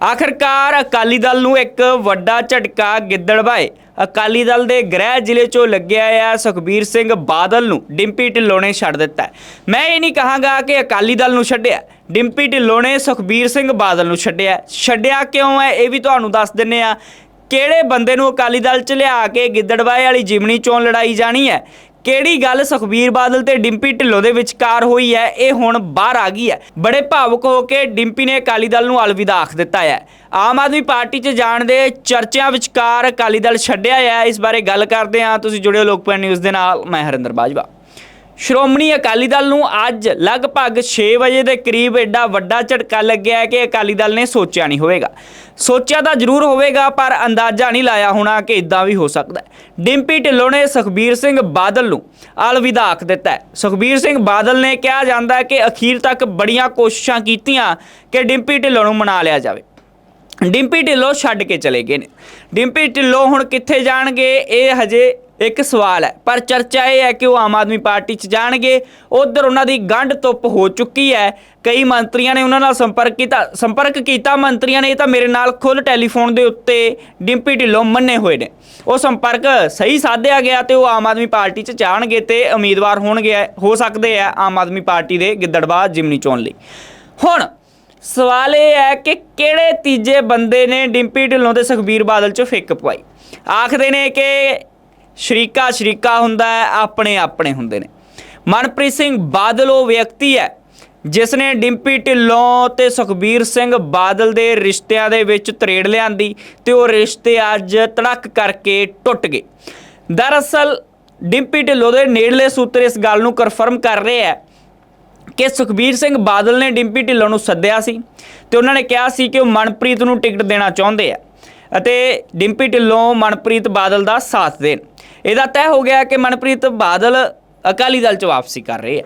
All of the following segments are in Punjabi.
ਆਖਰਕਾਰ ਅਕਾਲੀ ਦਲ ਨੂੰ ਇੱਕ ਵੱਡਾ ਝਟਕਾ ਗਿੱਦੜਬਾਏ ਅਕਾਲੀ ਦਲ ਦੇ ਗ੍ਰਹਿ ਜ਼ਿਲ੍ਹੇ ਚੋਂ ਲੱਗਿਆ ਆ ਸੁਖਬੀਰ ਸਿੰਘ ਬਾਦਲ ਨੂੰ ਡਿੰਪੀ ਢਿੱਲੋਂ ਨੇ ਛੱਡ ਦਿੱਤਾ ਮੈਂ ਇਹ ਨਹੀਂ ਕਹਾਂਗਾ ਕਿ ਅਕਾਲੀ ਦਲ ਨੂੰ ਛੱਡਿਆ। ਡਿੰਪੀ ਢਿੱਲੋਂ ਨੇ ਸੁਖਬੀਰ ਸਿੰਘ ਬਾਦਲ ਨੂੰ ਛੱਡਿਆ ਛੱਡਿਆ ਕਿਉਂ ਹੈ ਇਹ ਵੀ ਤੁਹਾਨੂੰ ਦੱਸ ਦਿੰਨੇ ਆ ਕਿਹੜੇ ਬੰਦੇ ਨੂੰ ਅਕਾਲੀ ਦਲ ਚ ਲਿਆ ਕੇ ਗਿੱਦੜਬਾਏ ਵਾਲੀ ਜਿਮਣੀ ਚੋਣ ਲੜਾਈ ਜਾਣੀ ਹੈ? ਕਿਹੜੀ ਗੱਲ ਸੁਖਬੀਰ ਬਾਦਲ ਤੇ ਡਿੰਪੀ ਢਿੱਲੋਂ ਦੇ ਵਿਚਕਾਰ ਹੋਈ ਹੈ? ਇਹ ਹੁਣ ਬਾਹਰ ਆ ਗਈ ਹੈ। ਬੜੇ ਭਾਵੁਕ ਹੋ ਕੇ ਡਿੰਪੀ ਨੇ ਅਕਾਲੀ ਦਲ ਨੂੰ ਅਲਵਿਦਾ ਆਖ ਦਿੱਤਾ ਹੈ। ਆਮ ਆਦਮੀ ਪਾਰਟੀ 'ਚ ਜਾਣ ਦੇ ਚਰਚਿਆਂ ਵਿਚਕਾਰ ਅਕਾਲੀ ਦਲ ਛੱਡਿਆ ਹੈ। ਇਸ ਬਾਰੇ ਗੱਲ ਕਰਦੇ ਹਾਂ। ਤੁਸੀਂ ਜੁੜਿਓ ਲੋਕਪਾਲ ਨਿਊਜ਼ ਦੇ ਨਾਲ। ਮੈਂ ਹਰਿੰਦਰ ਬਾਜਵਾ। ਸ਼੍ਰੋਮਣੀ ਅਕਾਲੀ ਦਲ ਨੂੰ ਅੱਜ ਲਗਭਗ 6 ਵਜੇ ਦੇ ਕਰੀਬ ਐਡਾ ਵੱਡਾ ਝਟਕਾ ਲੱਗਿਆ ਕਿ ਅਕਾਲੀ ਦਲ ਨੇ ਸੋਚਿਆ ਨਹੀਂ ਹੋਵੇਗਾ। ਸੋਚਿਆ ਤਾਂ ਜ਼ਰੂਰ ਹੋਵੇਗਾ, ਪਰ ਅੰਦਾਜ਼ਾ ਨਹੀਂ ਲਾਇਆ ਹੋਣਾ ਕਿ ਇਦਾਂ ਵੀ ਹੋ ਸਕਦਾ ਹੈ। ਡਿੰਪੀ ਢਿੱਲੋਂ ਨੇ ਸੁਖਬੀਰ ਸਿੰਘ ਬਾਦਲ ਨੂੰ ਅਲਵਿਦਾ ਆਖ ਦਿੱਤਾ ਹੈ। ਸੁਖਬੀਰ ਸਿੰਘ ਬਾਦਲ ਨੇ ਕਿਹਾ ਜਾਂਦਾ ਕਿ ਅਖੀਰ ਤੱਕ ਬੜੀਆਂ ਕੋਸ਼ਿਸ਼ਾਂ ਕੀਤੀਆਂ ਕਿ ਡਿੰਪੀ ਢਿੱਲੋਂ ਨੂੰ ਮਨਾ ਲਿਆ ਜਾਵੇ। ਡਿੰਪੀ ਢਿੱਲੋਂ ਛੱਡ ਕੇ ਚਲੇ ਗਏ ਨੇ। ਡਿੰਪੀ ਢਿੱਲੋਂ ਹੁਣ ਕਿੱਥੇ ਜਾਣਗੇ, ਇਹ ਹਜੇ ਇੱਕ ਸਵਾਲ ਹੈ, ਪਰ ਚਰਚਾ ਇਹ ਹੈ ਕਿ ਉਹ ਆਮ ਆਦਮੀ ਪਾਰਟੀ 'ਚ ਜਾਣਗੇ। ਉਧਰ ਉਹਨਾਂ ਦੀ ਗੰਢ ਤੁੱਪ ਹੋ ਚੁੱਕੀ ਹੈ। ਕਈ ਮੰਤਰੀਆਂ ਨੇ ਉਹਨਾਂ ਨਾਲ ਸੰਪਰਕ ਕੀਤਾ ਸੰਪਰਕ ਕੀਤਾ। ਮੰਤਰੀਆਂ ਨੇ ਇਹ ਤਾਂ ਮੇਰੇ ਨਾਲ ਖੁੱਲ ਟੈਲੀਫੋਨ ਦੇ ਉੱਤੇ ਡਿੰਪੀ ਢਿੱਲੋਂ ਮੰਨੇ ਹੋਏ ਨੇ। ਉਹ ਸੰਪਰਕ ਸਹੀ ਸਾਧਿਆ ਗਿਆ ਤੇ ਉਹ ਆਮ ਆਦਮੀ ਪਾਰਟੀ 'ਚ ਜਾਣਗੇ ਤੇ ਉਮੀਦਵਾਰ ਹੋਣਗੇ, ਹੋ ਸਕਦੇ ਆ ਆਮ ਆਦਮੀ ਪਾਰਟੀ ਦੇ ਗਿੱਦੜਬਾਹ, ਜਿਮਨੀ ਚੋਣ ਲਈ। ਹੁਣ ਸਵਾਲ ਇਹ ਹੈ ਕਿ ਕਿਹੜੇ ਤੀਜੇ ਬੰਦੇ ਨੇ ਡਿੰਪੀ ਢਿੱਲੋਂ ਤੇ ਸੁਖਬੀਰ ਬਾਦਲ 'ਚ ਫਿੱਕ ਪਵਾਈ? ਆਖਦੇ ਨੇ ਕਿ ਸ਼ਰੀਕਾ ਸ਼ਰੀਕਾ ਹੁੰਦਾ ਹੈ, ਆਪਣੇ ਆਪਣੇ ਹੁੰਦੇ ਨੇ। ਮਨਪ੍ਰੀਤ ਸਿੰਘ ਬਾਦਲ ਉਹ ਵਿਅਕਤੀ ਹੈ, ਜਿਸ ਨੇ ਡਿੰਪੀ ਢਿੱਲੋਂ ਤੇ ਸੁਖਬੀਰ ਸਿੰਘ ਬਾਦਲ ਦੇ ਰਿਸ਼ਤਿਆਂ ਦੇ ਵਿੱਚ ਤਰੇੜ ਲਿਆਂਦੀ ਤੇ ਉਹ ਰਿਸ਼ਤੇ ਅੱਜ ਤੜਕ ਕਰਕੇ ਟੁੱਟ ਗਏ। ਦਰਅਸਲ, ਡਿੰਪੀ ਢਿੱਲੋਂ ਦੇ ਨੇੜਲੇ ਸੂਤਰ ਇਸ ਗੱਲ ਨੂੰ ਕਨਫਰਮ ਕਰ ਰਹੇ ਹੈ ਕਿ ਸੁਖਬੀਰ ਸਿੰਘ ਬਾਦਲ ਨੇ ਡਿੰਪੀ ਢਿੱਲੋਂ ਨੂੰ ਸੱਦਿਆ ਸੀ ਤੇ ਉਹਨਾਂ ਨੇ ਕਿਹਾ ਸੀ ਕਿ ਉਹ ਮਨਪ੍ਰੀਤ ਨੂੰ ਟਿਕਟ ਦੇਣਾ ਚਾਹੁੰਦੇ ਆ ਅਤੇ ਡਿੰਪੀ ਢਿੱਲੋਂ ਮਨਪ੍ਰੀਤ ਬਾਦਲ ਦਾ ਸਾਥ ਦੇਣ। ਇਹਦਾ ਤੈਅ ਹੋ ਗਿਆ ਕਿ ਮਨਪ੍ਰੀਤ ਬਾਦਲ ਅਕਾਲੀ ਦਲ ਚ ਵਾਪਸੀ ਕਰ ਰਹੇ ਆ।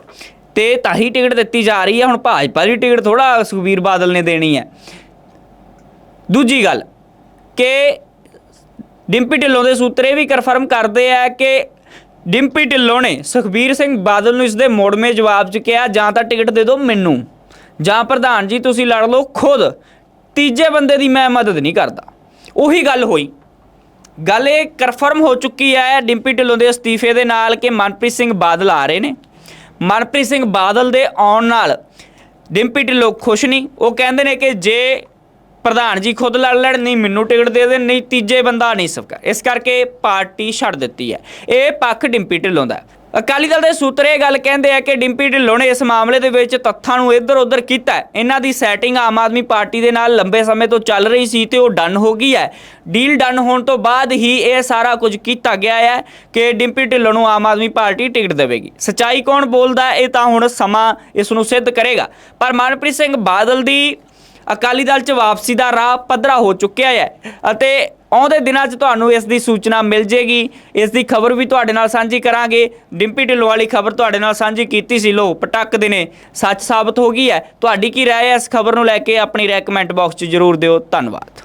ਤੇ ਤਾਂ ਹੀ ਟਿਕਟ ਦਿੱਤੀ ਜਾ ਰਹੀ ਹੈ ਹੁਣ ਭਾਜਪਾ ਦੀ ਟਿਕਟ ਥੋੜਾ ਸੁਖਬੀਰ ਬਾਦਲ ਨੇ ਦੇਣੀ ਹੈ ਦੂਜੀ ਗੱਲ ਕਿ ਡਿੰਪੀ ਢਿੱਲੋਂ ਦੇ ਸੂਤਰ ਇਹ ਵੀ ਕਨਫਰਮ ਕਰਦੇ ਆ ਕਿ ਡਿੰਪੀ ਢਿੱਲੋਂ ਨੇ ਸੁਖਬੀਰ ਸਿੰਘ ਬਾਦਲ ਨੂੰ ਇਸ ਦੇ ਮੋੜਵੇਂ ਜਵਾਬ 'ਚ ਕਿਹਾ, ਜਾਂ ਤਾਂ ਟਿਕਟ ਦੇ ਦਿਓ ਮੈਨੂੰ, ਜਾਂ ਪ੍ਰਧਾਨ ਜੀ ਤੁਸੀਂ ਲੜ ਲਓ ਖੁਦ, ਤੀਜੇ ਬੰਦੇ ਦੀ ਮੈਂ ਮਦਦ ਨਹੀਂ ਕਰਦਾ। ਉਹੀ ਗੱਲ ਹੋਈ। ਗੱਲ ਇਹ ਕਨਫਰਮ ਹੋ ਚੁੱਕੀ ਹੈ ਡਿੰਪੀ ਢਿੱਲੋਂ ਦੇ ਅਸਤੀਫੇ ਦੇ ਨਾਲ ਕਿ ਮਨਪ੍ਰੀਤ ਸਿੰਘ ਬਾਦਲ ਆ ਰਹੇ ਨੇ। ਮਨਪ੍ਰੀਤ ਸਿੰਘ ਬਾਦਲ ਦੇ ਆਉਣ ਨਾਲ ਡਿੰਪੀ ਢਿੱਲੋਂ ਖੁਸ਼ ਨਹੀਂ। ਉਹ ਕਹਿੰਦੇ ਨੇ ਕਿ ਜੇ ਪ੍ਰਧਾਨ ਜੀ ਖੁਦ ਲੜ ਲੈਣ, ਨਹੀਂ ਮੈਨੂੰ ਟਿਕਟ ਦੇ ਦੇਣ, ਨਹੀਂ ਤੀਜੇ ਬੰਦਾ ਨਹੀਂ ਸਕਦਾ। ਇਸ ਕਰਕੇ ਪਾਰਟੀ ਛੱਡ ਦਿੱਤੀ ਹੈ। ਇਹ ਪੱਖ ਡਿੰਪੀ ਢਿੱਲੋਂ ਦਾ ਅਕਾਲੀ ਦਲ ਦੇ ਸੂਤਰ ਇਹ ਗੱਲ ਕਹਿੰਦੇ ਆ ਕਿ ਡਿੰਪੀ ਢਿੱਲੋਂ ਨੇ ਇਸ ਮਾਮਲੇ ਦੇ ਵਿੱਚ ਤੱਥਾਂ ਨੂੰ ਇੱਧਰ ਉੱਧਰ ਕੀਤਾ ਇਹਨਾਂ ਦੀ ਸੈਟਿੰਗ ਆਮ ਆਦਮੀ ਪਾਰਟੀ ਦੇ ਨਾਲ ਲੰਬੇ ਸਮੇਂ ਤੋਂ ਚੱਲ ਰਹੀ ਸੀ ਤੇ ਉਹ ਡਨ ਹੋ ਗਈ ਹੈ। ਡੀਲ ਡਨ ਹੋਣ ਤੋਂ ਬਾਅਦ ਹੀ ਇਹ ਸਾਰਾ ਕੁਝ ਕੀਤਾ ਗਿਆ ਹੈ ਕਿ ਡਿੰਪੀ ਢਿੱਲੋਂ ਨੂੰ ਆਮ ਆਦਮੀ ਪਾਰਟੀ ਟਿਕਟ ਦੇਵੇਗੀ। ਸਚਾਈ ਕੌਣ ਬੋਲਦਾ ਇਹ ਤਾਂ ਹੁਣ ਸਮਾਂ ਇਸ ਨੂੰ ਸਿੱਧ ਕਰੇਗਾ। ਪਰ ਮਨਪ੍ਰੀਤ ਸਿੰਘ ਬਾਦਲ ਦੀ ਅਕਾਲੀ ਦਲ 'ਚ ਵਾਪਸੀ ਦਾ ਰਾਹ ਪੱਧਰਾ ਹੋ ਚੁੱਕਿਆ ਹੈ ਅਤੇ ਆਉਂਦੇ ਦਿਨਾਂ 'ਚ ਤੁਹਾਨੂੰ ਇਸ ਦੀ ਸੂਚਨਾ ਮਿਲ ਜੇਗੀ। ਇਸ ਦੀ ਖਬਰ ਵੀ ਤੁਹਾਡੇ ਨਾਲ ਸਾਂਝੀ ਕਰਾਂਗੇ। ਡਿੰਪੀ ਢਿੱਲੋਂ ਵਾਲੀ ਖਬਰ ਤੁਹਾਡੇ ਨਾਲ ਸਾਂਝੀ ਕੀਤੀ ਸੀ। ਲੋ ਪਟਕ ਦੇ ਨੇ। ਸੱਚ ਸਾਬਤ ਹੋ ਗਈ ਹੈ। ਤੁਹਾਡੀ ਕੀ ਰਾਏ ਹੈ? ਇਸ ਖਬਰ ਨੂੰ ਲੈ ਕੇ ਆਪਣੀ ਰਾਏ ਕਮੈਂਟ ਬਾਕਸ 'ਚ ਜ਼ਰੂਰ ਦਿਓ। ਧੰਨਵਾਦ।